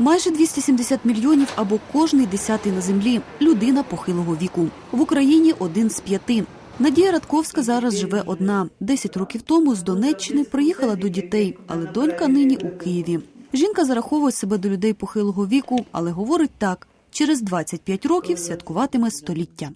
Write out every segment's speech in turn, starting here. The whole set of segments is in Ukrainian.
Майже 270 мільйонів або кожний десятий на землі людина похилого віку. В Україні один з п'яти. Надія Радковська зараз живе одна. Десять років тому з Донеччини приїхала до дітей, але донька нині у Києві. Жінка зараховує себе до людей похилого віку, але говорить так: через 25 років святкуватиме століття.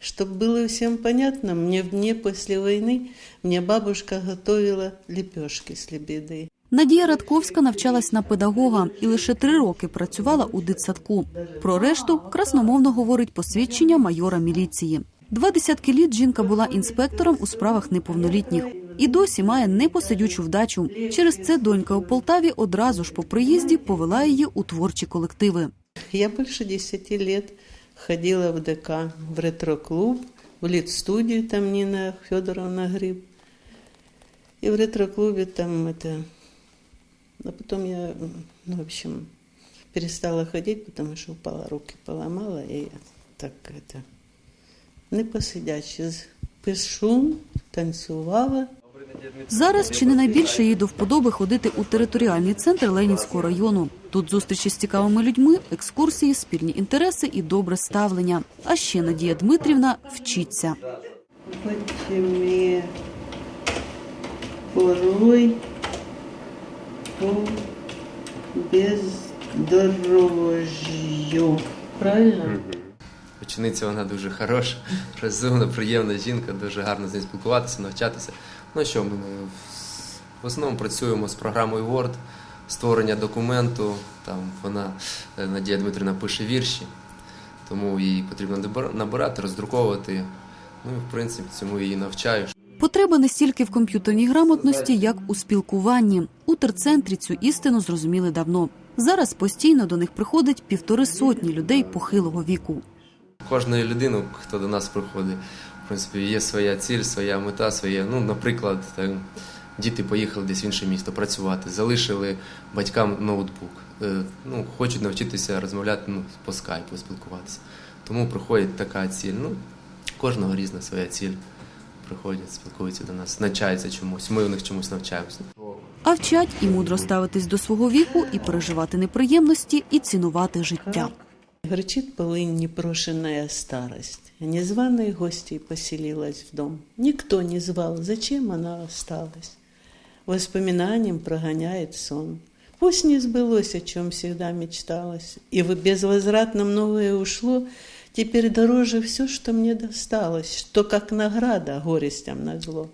Чтобы было всем понятно, мне в дне после войны мне бабушка готовила лепешки с лебедой. Надія Радковська навчалась на педагога і лише три роки працювала у дитсадку. Про решту красномовно говорить посвідчення майора міліції. Два десятки літ жінка була інспектором у справах неповнолітніх і досі має непосидючу вдачу. Через це донька у Полтаві одразу ж по приїзді повела її у творчі колективи. Я больше 10 лет ходила в ДК, в ретро-клуб, в лид-студию, там Нина Федоровна Гриб. И в ретро-клубе там это... А потом я, ну, в общем, перестала ходить, потому что упала, руки поломала, и так это... Не посидячи, пишу, танцювала. Зараз чи не найбільше їй до вподоби ходити у територіальний центр Ленінського району. Тут зустрічі з цікавими людьми, екскурсії, спільні інтереси і добре ставлення. А ще Надія Дмитрівна вчиться. Хоть мне порой по бездорожью. Правильно? Учениця вона дуже хороша, розумна, приємна жінка, дуже гарно з нею спілкуватися, навчатися. Ну що, ми в основному працюємо з програмою Word, створення документу. Там вона е, Надія Дмитрівна пише вірші, тому їй потрібно набирати, роздруковувати. Ну і в принципі цьому її навчаю. Потреба не стільки в комп'ютерній грамотності, як у спілкуванні. У терцентрі цю істину зрозуміли давно. Зараз постійно до них приходить півтори сотні людей похилого віку. Кожної людини, хто до нас приходить, в принципі, є своя ціль, своя мета, своє. Ну, наприклад, діти поїхали десь в інше місто працювати, залишили батькам ноутбук. Е, Ну, хочуть навчитися розмовляти ну, по скайпу, спілкуватися. Тому приходить така ціль. Ну, кожного різна своя ціль Приходять, спілкуються до нас, навчаються чомусь. Ми у них чомусь навчаємося. А вчать і мудро ставитись до свого віку, і переживати неприємності, і цінувати життя. Горчит полынь непрошенная старость. Незваные гости поселилась в дом. Никто не звал, зачем она осталась. Воспоминанием прогоняет сон. Пусть не сбылось, о чем всегда мечталось, и вы- безвозвратно многое ушло, теперь дороже все, что мне досталось, что как награда горестям на зло.